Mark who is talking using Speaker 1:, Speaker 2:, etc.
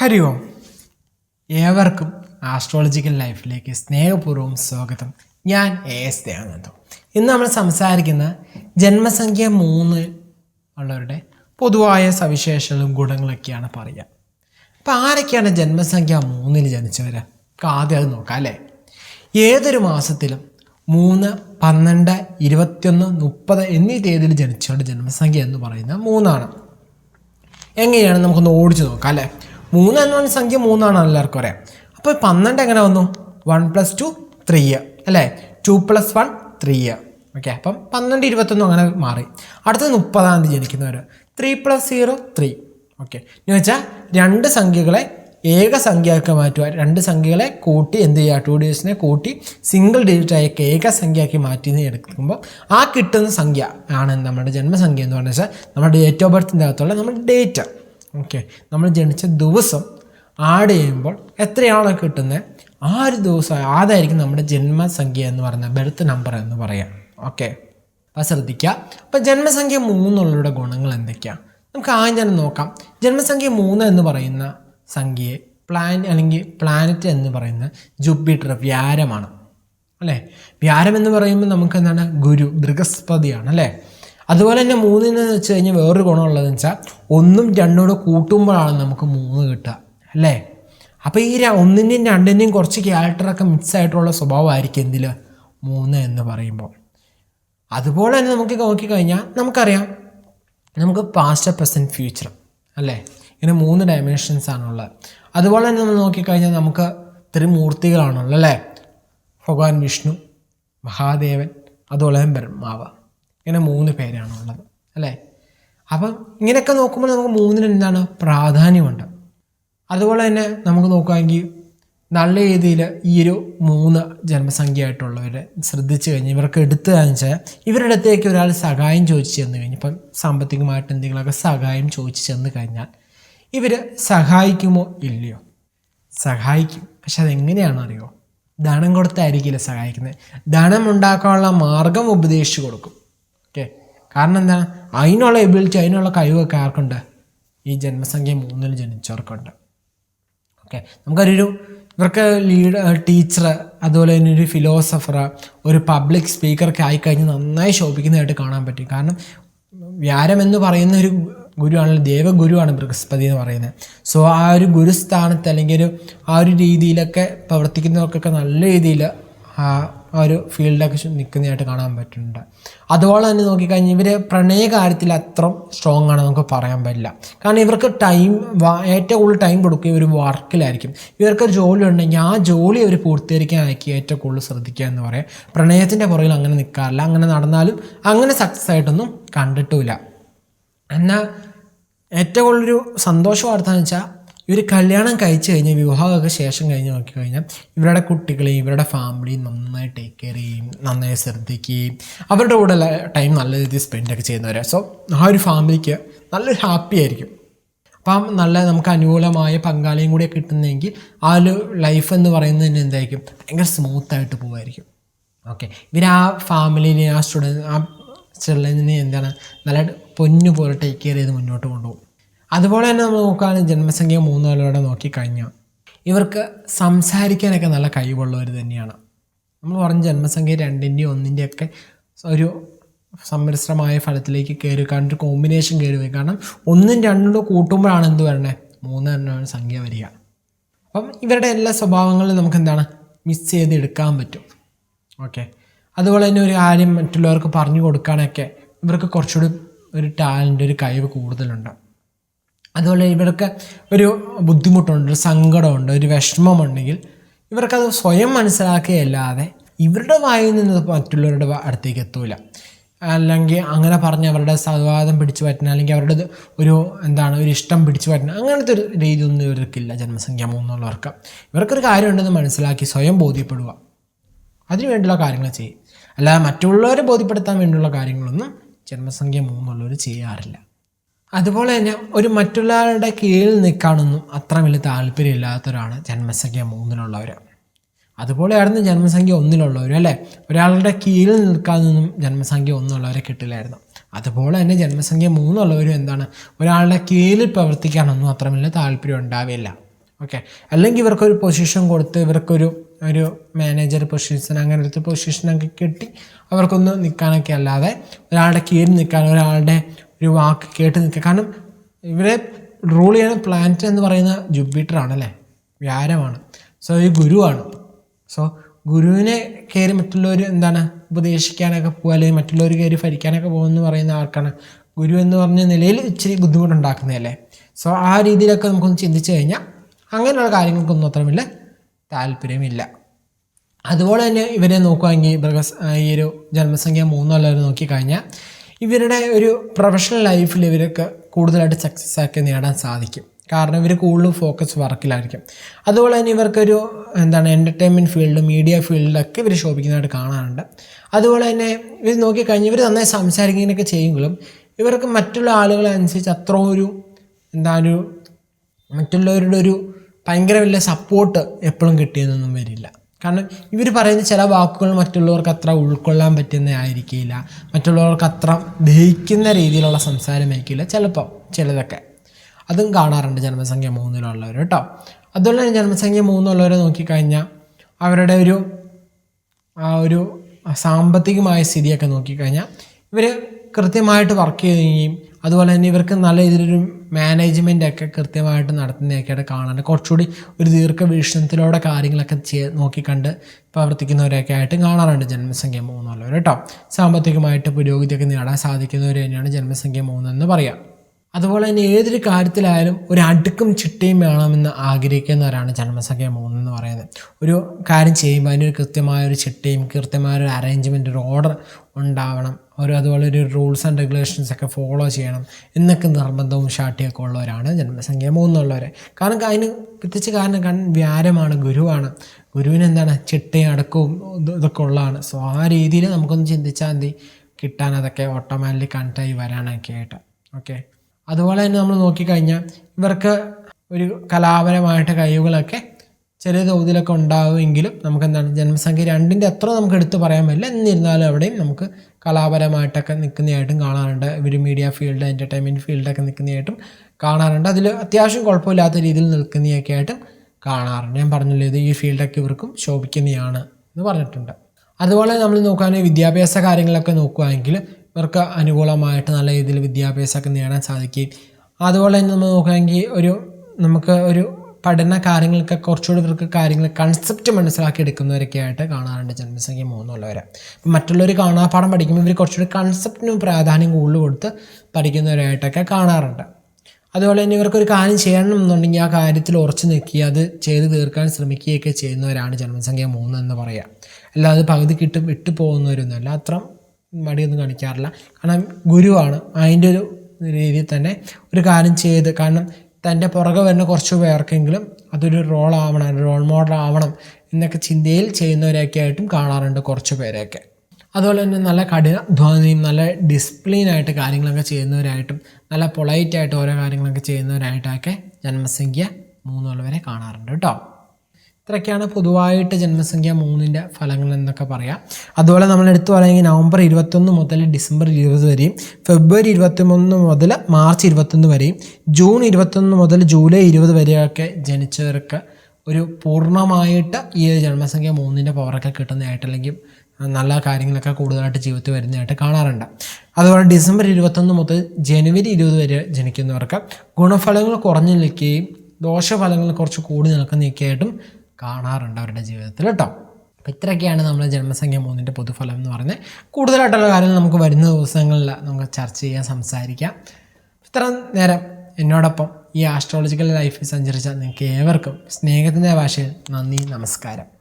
Speaker 1: ഹരി ഓം ഏവർക്കും ആസ്ട്രോളജിക്കൽ ലൈഫിലേക്ക് സ്നേഹപൂർവം സ്വാഗതം. ഞാൻ എ എസ് ദയാനന്ദം. ഇന്ന് നമ്മൾ സംസാരിക്കുന്ന ജന്മസംഖ്യ മൂന്ന് ഉള്ളവരുടെ പൊതുവായ സവിശേഷതകളും ഗുണങ്ങളൊക്കെയാണ് പറയുക. അപ്പോൾ ആരൊക്കെയാണ് ജന്മസംഖ്യ മൂന്നിൽ ജനിച്ചവർ ആദ്യം അത് നോക്കാം അല്ലേ? ഏതൊരു മാസത്തിലും മൂന്ന് പന്ത്രണ്ട് ഇരുപത്തിയൊന്ന് മുപ്പത് എന്നീ തീയതിയിൽ ജനിച്ചവരുടെ ജന്മസംഖ്യ എന്ന് പറയുന്നത് മൂന്നാണ്. എങ്ങനെയാണ് നമുക്കൊന്ന് ഓടിച്ചു നോക്കാം അല്ലേ? മൂന്ന് എന്ന് പറഞ്ഞ സംഖ്യ മൂന്നാണ് എല്ലാവർക്കും അറിയാം. അപ്പോൾ പന്ത്രണ്ട് എങ്ങനെ വന്നു? വൺ പ്ലസ് ടു ത്രീ അല്ലേ? Two plus one three okay അപ്പം പന്ത്രണ്ട് ഇരുപത്തൊന്നും അങ്ങനെ മാറി. അടുത്തത് മുപ്പതാം തീയതി ജനിക്കുന്നവർ three plus zero three okay എന്ന് വെച്ചാൽ രണ്ട് സംഖ്യകളെ ഏക സംഖ്യയാക്കി മാറ്റുക. രണ്ട് സംഖ്യകളെ കൂട്ടി എന്ത് ചെയ്യുക? ടു ഡിജിറ്റ്സിനെ കൂട്ടി സിംഗിൾ ഡിജിറ്റ് ആയി ഏക സംഖ്യയാക്കി മാറ്റി എടുക്കുമ്പോൾ ആ കിട്ടുന്ന സംഖ്യ ആണ് നമ്മുടെ ജന്മസംഖ്യ എന്ന് പറഞ്ഞാൽ നമ്മുടെ ഡേറ്റ് ഓഫ് ബർത്തിന്റെ അകത്തുള്ള നമ്മുടെ ഡേറ്റ് ഓക്കെ നമ്മൾ ജനിച്ച ദിവസം ആഡ് ചെയ്യുമ്പോൾ എത്രയാണോ കിട്ടുന്നത് ആ ഒരു ദിവസം അതായിരിക്കും നമ്മുടെ ജന്മസംഖ്യ എന്ന് പറയുന്നത് ബെർത്ത് നമ്പർ എന്ന് പറയാം. ഓക്കെ അപ്പോൾ ശ്രദ്ധിക്കുക. അപ്പോൾ ജന്മസംഖ്യ മൂന്നുള്ളവരുടെ ഗുണങ്ങൾ എന്തൊക്കെയാണ് നമുക്ക് ആദ്യം തന്നെ നോക്കാം. ജന്മസംഖ്യ മൂന്ന് എന്ന് പറയുന്ന സംഖ്യയെ പ്ലാൻ അല്ലെങ്കിൽ പ്ലാനറ്റ് എന്ന് പറയുന്ന ജുപ്പിറ്റർ വ്യാരമാണ്. അല്ലേ? വ്യാരം എന്ന് പറയുമ്പോൾ നമുക്ക് എന്താണ്? ഗുരു ബൃഹസ്പതിയാണ് അല്ലേ? അതുപോലെ തന്നെ മൂന്നിന് വെച്ച് കഴിഞ്ഞാൽ വേറൊരു ഗുണമുള്ളതെന്ന് വെച്ചാൽ ഒന്നും രണ്ടും കൂടെ കൂട്ടുമ്പോഴാണ് നമുക്ക് മൂന്ന് കിട്ടുക അല്ലേ? അപ്പോൾ ഈ ഒന്നിന്റെയും രണ്ടിന്റെയും കുറച്ച് ക്യാരക്ടറൊക്കെ മിക്സ് ആയിട്ടുള്ള സ്വഭാവമായിരിക്കും എന്തിൽ മൂന്ന് എന്ന് പറയുമ്പോൾ. അതുപോലെ തന്നെ നമുക്ക് നോക്കിക്കഴിഞ്ഞാൽ നമുക്കറിയാം നമുക്ക് പാസ്റ്റ് പ്രസന്റ് ഫ്യൂച്ചർ അല്ലേ? ഇങ്ങനെ മൂന്ന് ഡയമെൻഷൻസ് ആണുള്ളത്. അതുപോലെ തന്നെ നമ്മൾ നോക്കിക്കഴിഞ്ഞാൽ നമുക്ക് ത്രിമൂർത്തികളാണുള്ളത് അല്ലേ? ഭഗവാൻ വിഷ്ണു മഹാദേവൻ അതുപോലെ ബ്രഹ്മാവ്. ഇങ്ങനെ മൂന്ന് പേരാണുള്ളത് അല്ലേ? അപ്പം ഇങ്ങനെയൊക്കെ നോക്കുമ്പോൾ നമുക്ക് മൂന്നിന് എന്താണ്? പ്രാധാന്യമുണ്ട്. അതുപോലെ തന്നെ നമുക്ക് നോക്കുകയാണെങ്കിൽ നല്ല രീതിയിൽ ഈ ഒരു മൂന്ന് ജന്മസംഖ്യയായിട്ടുള്ളവരെ ശ്രദ്ധിച്ചു കഴിഞ്ഞ് ഇവർക്ക് എടുത്തു കഴിഞ്ഞാൽ ഇവരുടെ അടുത്തേക്ക് ഒരാൾ സഹായം ചോദിച്ചു ചെന്ന് കഴിഞ്ഞ് ഇപ്പം സാമ്പത്തികമായിട്ട് എന്തെങ്കിലുമൊക്കെ സഹായം ചോദിച്ചു ചെന്ന് കഴിഞ്ഞാൽ ഇവർ സഹായിക്കുമോ ഇല്ലയോ? സഹായിക്കും. പക്ഷെ അതെങ്ങനെയാണെന്ന് അറിയോ ധനം കൊടുത്തായിരിക്കില്ല സഹായിക്കുന്നത്? ധനം ഉണ്ടാക്കാനുള്ള മാർഗം ഉപദേശിച്ചു കൊടുക്കും. ഓക്കെ. കാരണം എന്താണ്? അതിനുള്ള എബിലിറ്റി അതിനുള്ള കഴിവൊക്കെ ആർക്കുണ്ട്? ഈ ജന്മസംഖ്യ മൂന്നിൽ ജനിച്ചവർക്കുണ്ട്. ഓക്കെ. നമുക്കൊരു ഇവർക്ക് ലീഡ് ടീച്ചർ അതുപോലെ തന്നെ ഒരു ഫിലോസഫർ ഒരു പബ്ലിക് സ്പീക്കറൊക്കെ ആയിക്കഴിഞ്ഞ് നന്നായി ശോഭിക്കുന്നതായിട്ട് കാണാൻ പറ്റും. കാരണം വ്യാരം എന്ന് പറയുന്ന ഒരു ഗുരുവാണല്ലോ ദേവഗുരുവാണ് ബൃഹസ്പതി എന്ന് പറയുന്നത്. സോ ആ ഒരു ഗുരുസ്ഥാനത്ത് അല്ലെങ്കിൽ ഒരു ആ ഒരു രീതിയിലൊക്കെ പ്രവർത്തിക്കുന്നവർക്കൊക്കെ നല്ല രീതിയിൽ ആ ഒരു ഫീൽഡൊക്കെ നിൽക്കുന്നതായിട്ട് കാണാൻ പറ്റുന്നുണ്ട്. അതുപോലെ തന്നെ നോക്കിക്കഴിഞ്ഞാൽ ഇവർ പ്രണയ കാര്യത്തിൽ അത്ര സ്ട്രോങ് ആണ് നമുക്ക് പറയാൻ പറ്റില്ല. കാരണം ഇവർക്ക് ടൈം ഏറ്റവും കൂടുതൽ ടൈം കൊടുക്കുക ഒരു വർക്കിലായിരിക്കും. ഇവർക്ക് ഒരു ജോലി ഉണ്ടെങ്കിൽ ആ ജോലി അവർ പൂർത്തീകരിക്കാനായിരിക്കും ഏറ്റവും കൂടുതൽ ശ്രദ്ധിക്കുക എന്ന് പറയാം. പ്രണയത്തിന്റെ പുറകിൽ അങ്ങനെ നിൽക്കാറില്ല അങ്ങനെ നടന്നാലും അങ്ങനെ സക്സസ് ആയിട്ടൊന്നും കണ്ടിട്ടുമില്ല. എന്നാൽ ഏറ്റവും കൂടുതലൊരു സന്തോഷ വാർത്ത എന്ന് വെച്ചാൽ ഇവർ കല്യാണം കഴിച്ചു കഴിഞ്ഞാൽ വിവാഹമൊക്കെ ശേഷം കഴിഞ്ഞ് നോക്കി കഴിഞ്ഞാൽ ഇവരുടെ കുട്ടികളെയും ഇവരുടെ ഫാമിലിയും നന്നായി ടേക്ക് കെയർ ചെയ്യും നന്നായി ശ്രദ്ധിക്കുകയും അവരുടെ കൂടെ ടൈം നല്ല രീതിയിൽ സ്പെൻഡൊക്കെ ചെയ്യുന്നവരാണ് സോ ആ ഒരു ഫാമിലിക്ക് നല്ലൊരു ഹാപ്പി ആയിരിക്കും. അപ്പം നല്ല നമുക്ക് അനുകൂലമായ പങ്കാളിയും കൂടി കിട്ടുന്നെങ്കിൽ ആ ഒരു ലൈഫ് എന്ന് പറയുന്നത് തന്നെ എന്തായിരിക്കും? ഭയങ്കര സ്മൂത്തായിട്ട് പോകുമായിരിക്കും ഓക്കെ ഇവർ ആ ഫാമിലിനെ ആ സ്റ്റുഡൻ ആ ചിൽഡ്രൻസിനെ എന്താണ്? നല്ല പൊന്നു പോലെ ടേക്ക് കെയർ ചെയ്ത് മുന്നോട്ട് കൊണ്ടുപോകും. അതുപോലെ തന്നെ നമ്മൾ നോക്കുകയാണെങ്കിൽ ജന്മസംഖ്യ മൂന്നുകളോടെ നോക്കിക്കഴിഞ്ഞാൽ ഇവർക്ക് സംസാരിക്കാനൊക്കെ നല്ല കഴിവുള്ളവർ തന്നെയാണ്. നമ്മൾ പറഞ്ഞ ജന്മസംഖ്യ രണ്ടിന്റെയും ഒന്നിന്റെയൊക്കെ ഒരു സമ്മിശ്രമായ ഫലത്തിലേക്ക് കയറി കാരണം ഒരു കോമ്പിനേഷൻ കയറി പോയി കാരണം ഒന്നും രണ്ടും കൂടെ കൂട്ടുമ്പോഴാണ് എന്ത് വരണേ? മൂന്ന് തന്നെയാണ് സംഖ്യ വരിക. അപ്പം ഇവരുടെ എല്ലാ സ്വഭാവങ്ങളും നമുക്ക് എന്താണ്? മിസ് ചെയ്ത് എടുക്കാൻ പറ്റും. ഓക്കെ അതുപോലെ തന്നെ ഒരു കാര്യം മറ്റുള്ളവർക്ക് പറഞ്ഞു കൊടുക്കാനൊക്കെ ഇവർക്ക് കുറച്ചുകൂടി ഒരു ടാലന്റ് ഒരു കഴിവ് കൂടുതലുണ്ട്. അതുപോലെ ഇവർക്ക് ഒരു ബുദ്ധിമുട്ടുണ്ട് ഒരു സങ്കടമുണ്ട് ഒരു വിഷമമുണ്ടെങ്കിൽ ഇവർക്കത് സ്വയം മനസ്സിലാക്കുകയല്ലാതെ ഇവരുടെ വായിൽ നിന്ന് മറ്റുള്ളവരുടെ അടുത്തേക്ക് എത്തൂല. അല്ലെങ്കിൽ അങ്ങനെ പറഞ്ഞ് അവരുടെ സംവാദം പിടിച്ചു പറ്റുന്ന അല്ലെങ്കിൽ അവരുടെ ഒരു എന്താണ് ഒരു ഇഷ്ടം പിടിച്ചു പറ്റുന്ന അങ്ങനത്തെ ഒരു രീതിയൊന്നും ഇവർക്കില്ല ജന്മസംഖ്യ മൂന്നുള്ളവർക്ക് ഇവർക്കൊരു കാര്യമുണ്ടെന്ന് മനസ്സിലാക്കി സ്വയം ബോധ്യപ്പെടുക. അതിനുവേണ്ടിയുള്ള കാര്യങ്ങൾ ചെയ്യും. അല്ലാതെ മറ്റുള്ളവരെ ബോധ്യപ്പെടുത്താൻ വേണ്ടിയുള്ള കാര്യങ്ങളൊന്നും ജന്മസംഖ്യ മൂന്നുള്ളവർ ചെയ്യാറില്ല. അതുപോലെ തന്നെ ഒരു മറ്റുള്ളവരുടെ കീഴിൽ നിൽക്കാനൊന്നും അത്ര വലിയ താല്പര്യമില്ലാത്തവരാണ് ജന്മസംഖ്യ മൂന്നിലുള്ളവർ അതുപോലെ ആയിരുന്നു ജന്മസംഖ്യ ഒന്നിലുള്ളവർ അല്ലേ? ഒരാളുടെ കീഴിൽ നിൽക്കാനൊന്നും ജന്മസംഖ്യ ഒന്നുള്ളവരെ കിട്ടില്ലായിരുന്നു. അതുപോലെ തന്നെ ജന്മസംഖ്യ മൂന്നുള്ളവരും എന്താണ്? ഒരാളുടെ കീഴിൽ പ്രവർത്തിക്കാനൊന്നും അത്ര വലിയ താല്പര്യം ഉണ്ടാവില്ല. ഓക്കെ. അല്ലെങ്കിൽ ഇവർക്കൊരു പൊസിഷൻ കൊടുത്ത് ഇവർക്കൊരു ഒരു മാനേജർ പൊസിഷൻ അങ്ങനത്തെ പൊസിഷനൊക്കെ കിട്ടി അവർക്കൊന്ന് നിൽക്കാനൊക്കെ അല്ലാതെ ഒരാളുടെ കീഴിൽ നിൽക്കാൻ ഒരാളുടെ ഒരു വാക്ക് കേട്ട് നിൽക്കുക. കാരണം ഇവരെ റൂൾ ചെയ്യുന്ന പ്ലാനറ്റ് എന്ന് പറയുന്ന ജുപ്പിറ്റർ ആണല്ലേ? വ്യാരമാണ്. സോ ഈ ഗുരുവാണ്. സോ ഗുരുവിനെ കയറി മറ്റുള്ളവർ എന്താണ് ഉപദേശിക്കാനൊക്കെ പോകുക അല്ലെങ്കിൽ മറ്റുള്ളവർ കയറി ഭരിക്കാനൊക്കെ പോകുമെന്ന് പറയുന്ന ആർക്കാണ് ഗുരു എന്ന് പറഞ്ഞ നിലയിൽ ഇച്ചിരി ബുദ്ധിമുട്ടുണ്ടാക്കുന്നതല്ലേ? സോ ആ രീതിയിലൊക്കെ നമുക്കൊന്ന് ചിന്തിച്ചു കഴിഞ്ഞാൽ അങ്ങനെയുള്ള കാര്യങ്ങൾക്കൊന്നും അത്ര വലിയ താല്പര്യമില്ല. അതുപോലെ തന്നെ ഇവരെ നോക്കുകയാണെങ്കിൽ ഈ ഒരു ജന്മസംഖ്യ മൂന്നുള്ളവർ നോക്കിക്കഴിഞ്ഞാൽ ഇവരുടെ ഒരു പ്രൊഫഷണൽ ലൈഫിൽ ഇവർക്ക് കൂടുതലായിട്ട് സക്സസ് ആക്കി നേടാൻ സാധിക്കും. കാരണം ഇവർ കൂടുതലും ഫോക്കസ് വർക്കിലായിരിക്കും. അതുപോലെ തന്നെ ഇവർക്കൊരു എന്താണ് എന്റർടൈൻമെന്റ് ഫീൽഡ് മീഡിയ ഫീൽഡിലൊക്കെ ഇവർ ശോഭിക്കുന്നതായിട്ട് കാണാറുണ്ട്. അതുപോലെ തന്നെ ഇവർ നോക്കിക്കഴിഞ്ഞാൽ ഇവർ നന്നായി സംസാരിക്കുന്നതൊക്കെ ചെയ്യുമെങ്കിലും ഇവർക്ക് മറ്റുള്ള ആളുകളെ അനുസരിച്ച് അത്ര ഒരു എന്താ ഒരു മറ്റുള്ളവരുടെ ഒരു ഭയങ്കര വലിയ സപ്പോർട്ട് എപ്പോഴും കിട്ടിയെന്നൊന്നും വരില്ല. കാരണം ഇവർ പറയുന്ന ചില വാക്കുകൾ മറ്റുള്ളവർക്ക് അത്ര ഉൾക്കൊള്ളാൻ പറ്റുന്ന ആയിരിക്കില്ല. മറ്റുള്ളവർക്ക് അത്ര ദഹിക്കുന്ന രീതിയിലുള്ള സംസാരമായിരിക്കില്ല ചിലപ്പോൾ ചിലതൊക്കെ. അതും കാണാറുണ്ട് ജന്മസംഖ്യ മൂന്നിലുള്ളവർ കേട്ടോ. അതുപോലെ തന്നെ ജന്മസംഖ്യ മൂന്നുള്ളവരെ നോക്കിക്കഴിഞ്ഞാൽ അവരുടെ ഒരു ആ ഒരു സാമ്പത്തികമായ സ്ഥിതിയൊക്കെ നോക്കിക്കഴിഞ്ഞാൽ ഇവർ കൃത്യമായിട്ട് വർക്ക് ചെയ്യുകയും അതുപോലെ തന്നെ ഇവർക്ക് നല്ല രീതിയിലൊരു മാനേജ്മെന്റ് ഒക്കെ കൃത്യമായിട്ട് നടത്തുന്നതൊക്കെയായിട്ട് കാണാൻ കുറച്ചുകൂടി ഒരു ദീർഘവീക്ഷണത്തിലൂടെ കാര്യങ്ങളൊക്കെ ചെയ്ത് നോക്കിക്കണ്ട് പ്രവർത്തിക്കുന്നവരൊക്കെ ആയിട്ട് കാണാറുണ്ട് ജന്മസംഖ്യ മൂന്നുള്ളവർ കേട്ടോ സാമ്പത്തികമായിട്ട് പുരോഗതിയൊക്കെ നേടാൻ സാധിക്കുന്നവർ തന്നെയാണ് ജന്മസംഖ്യ മൂന്നെന്ന് പറയാം. അതുപോലെ തന്നെ ഏതൊരു കാര്യത്തിലായാലും ഒരു അടുക്കും ചിട്ടയും വേണമെന്ന് ആഗ്രഹിക്കുന്നവരാണ് ജന്മസംഖ്യ മൂന്നെന്ന് പറയുന്നത്. ഒരു കാര്യം ചെയ്യുമ്പോൾ അതിനൊരു കൃത്യമായ ഒരു ചിട്ടയും കൃത്യമായ ഒരു അറേഞ്ച്മെന്റ് ഒരു ഓർഡർ ഉണ്ടാവണം. ഒരു അതുപോലെ ഒരു റൂൾസ് ആൻഡ് റെഗുലേഷൻസ് ഒക്കെ ഫോളോ ചെയ്യണം. എന്നൊക്കെ നിർബന്ധവും ഷാട്ടിയൊക്കെ ഉള്ളവരാണ് ജന്മസംഖ്യ മൂന്നുള്ളവർ കാരണം അതിന് പ്രത്യേകിച്ച് കാരണം കാരണം വ്യാരമാണ് ഗുരുവാണ്. ഗുരുവിന് എന്താണ്? ചിട്ടയും അടക്കവും ഇതൊക്കെ ഉള്ളതാണ്. സോ ആ രീതിയിൽ നമുക്കൊന്ന് ചിന്തിച്ചാൽ മതി. കിട്ടാൻ അതൊക്കെ ഓട്ടോമാറ്റിക് കണക്റ്റായി വരാനൊക്കെ ആയിട്ട്. ഓക്കെ അതുപോലെ തന്നെ നമ്മൾ നോക്കിക്കഴിഞ്ഞാൽ ഇവർക്ക് ഒരു കലാപരമായിട്ട് കഴിവുകളൊക്കെ ചെറിയ തോതിലൊക്കെ ഉണ്ടാവുമെങ്കിലും നമുക്ക് എന്താണ് ജന്മസംഖ്യ രണ്ടിന്റെ അത്ര നമുക്ക് എടുത്ത് പറയാൻ പറ്റില്ല. എന്നിരുന്നാലും അവിടെയും നമുക്ക് കലാപരമായിട്ടൊക്കെ നിൽക്കുന്നതായിട്ടും കാണാറുണ്ട്. ഇവർ മീഡിയ ഫീൽഡ് എന്റർടൈൻമെന്റ് ഫീൽഡൊക്കെ നിൽക്കുന്നതായിട്ടും കാണാറുണ്ട്. അതിൽ അത്യാവശ്യം കുഴപ്പമില്ലാത്ത രീതിയിൽ നിൽക്കുന്നതൊക്കെ ആയിട്ടും കാണാറുണ്ട്. ഞാൻ പറഞ്ഞില്ലേ ഇത് ഈ ഫീൽഡൊക്കെ ഇവർക്കും ശോഭിക്കുന്നതാണ് എന്ന് പറഞ്ഞിട്ടുണ്ട്. അതുപോലെ നമ്മൾ നോക്കുകയാണെങ്കിൽ വിദ്യാഭ്യാസ കാര്യങ്ങളൊക്കെ നോക്കുകയാണെങ്കിൽ ഇവർക്ക് അനുകൂലമായിട്ട് നല്ല രീതിയിൽ വിദ്യാഭ്യാസമൊക്കെ നേടാൻ സാധിക്കുകയും അതുപോലെ തന്നെ നമ്മൾ നോക്കുകയാണെങ്കിൽ ഒരു നമുക്ക് ഒരു പഠന കാര്യങ്ങൾക്ക് കുറച്ചുകൂടി ഇവർക്ക് കാര്യങ്ങൾ കൺസെപ്റ്റ് മനസ്സിലാക്കി എടുക്കുന്നവരൊക്കെ ആയിട്ട് കാണാറുണ്ട് ജന്മസംഖ്യ മൂന്നുള്ളവരെ. അപ്പം മറ്റുള്ളവർ കാണാപ്പാഠം പഠിക്കുമ്പോൾ ഇവർ കുറച്ചുകൂടി കൺസെപ്റ്റിന് പ്രാധാന്യം കൂടുതൽ കൊടുത്ത് പഠിക്കുന്നവരായിട്ടൊക്കെ കാണാറുണ്ട്. അതുപോലെ തന്നെ ഇവർക്കൊരു കാര്യം ചെയ്യണം എന്നുണ്ടെങ്കിൽ ആ കാര്യത്തിൽ ഉറച്ചു നിൽക്കുക അത് ചെയ്ത് തീർക്കാൻ ശ്രമിക്കുകയൊക്കെ ചെയ്യുന്നവരാണ് ജന്മസംഖ്യ മൂന്ന് എന്ന് പറയുക. അല്ലാതെ പകുതി കിട്ടും വിട്ടു പോകുന്നവരൊന്നുമല്ല അത്ര മടിയൊന്നും കാണിക്കാറില്ല. കാരണം ഗുരുവാണ്. അതിന്റെ ഒരു രീതിയിൽ തന്നെ ഒരു കാര്യം ചെയ്ത് കാരണം തന്റെ പുറകെ വരുന്ന കുറച്ച് പേർക്കെങ്കിലും അതൊരു റോൾ ആവണം റോൾ മോഡൽ ആവണം എന്നൊക്കെ ചിന്തയിൽ ചെയ്യുന്നവരൊക്കെ ആയിട്ടും കാണാറുണ്ട് കുറച്ച് പേരെയൊക്കെ. അതുപോലെ തന്നെ നല്ല കഠിനാധ്വാനിയും നല്ല ഡിസിപ്ലിനായിട്ട് കാര്യങ്ങളൊക്കെ ചെയ്യുന്നവരായിട്ടും നല്ല പൊളൈറ്റായിട്ട് ഓരോ കാര്യങ്ങളൊക്കെ ചെയ്യുന്നവരായിട്ടൊക്കെ ജന്മസംഖ്യ മൂന്നുള്ളവരെ കാണാറുണ്ട് കേട്ടോ. ഇത്രയൊക്കെയാണ് പൊതുവായിട്ട് ജന്മസംഖ്യ മൂന്നിന്റെ ഫലങ്ങൾ എന്നൊക്കെ പറയാം. അതുപോലെ നമ്മൾ എടുത്തു പറയുമെങ്കിൽ നവംബർ ഇരുപത്തൊന്ന് മുതൽ ഡിസംബർ ഇരുപത് വരെയും ഫെബ്രുവരി ഇരുപത്തിമൂന്ന് മുതൽ മാർച്ച് ഇരുപത്തൊന്ന് വരെയും ജൂൺ ഇരുപത്തൊന്ന് മുതൽ ജൂലൈ ഇരുപത് വരെയൊക്കെ ജനിച്ചവർക്ക് ഒരു പൂർണമായിട്ട് ഈ ജന്മസംഖ്യ മൂന്നിന്റെ പവറൊക്കെ കിട്ടുന്നതായിട്ട് അല്ലെങ്കിൽ നല്ല കാര്യങ്ങളൊക്കെ കൂടുതലായിട്ട് ജീവിതത്തിൽ വരുന്നതായിട്ട് കാണാറുണ്ട്. അതുപോലെ ഡിസംബർ ഇരുപത്തൊന്ന് മുതൽ ജനുവരി ഇരുപത് വരെ ജനിക്കുന്നവർക്ക് ഗുണഫലങ്ങൾ കുറഞ്ഞു നിൽക്കുകയും ദോഷഫലങ്ങൾ കുറച്ച് കൂടി നിൽക്കുന്നതൊക്കെ ആയിട്ടും കാണാറുണ്ട് അവരുടെ ജീവിതത്തിൽ കേട്ടോ. അപ്പോൾ ഇത്രയൊക്കെയാണ് നമ്മൾ ജന്മസംഖ്യ മൂന്നിന്റെ പൊതുഫലം എന്ന് പറയുന്നത്. കൂടുതലായിട്ടുള്ള കാര്യങ്ങൾ നമുക്ക് വരുന്ന ദിവസങ്ങളിൽ നമുക്ക് ചർച്ച ചെയ്യാൻ സംസാരിക്കാം. ഇത്ര നേരം എന്നോടൊപ്പം ഈ ആസ്ട്രോളജിക്കൽ ലൈഫിൽ സഞ്ചരിച്ച നിങ്ങൾക്ക് ഏവർക്കും സ്നേഹത്തിന്റെ ഭാഷയിൽ നന്ദി നമസ്കാരം.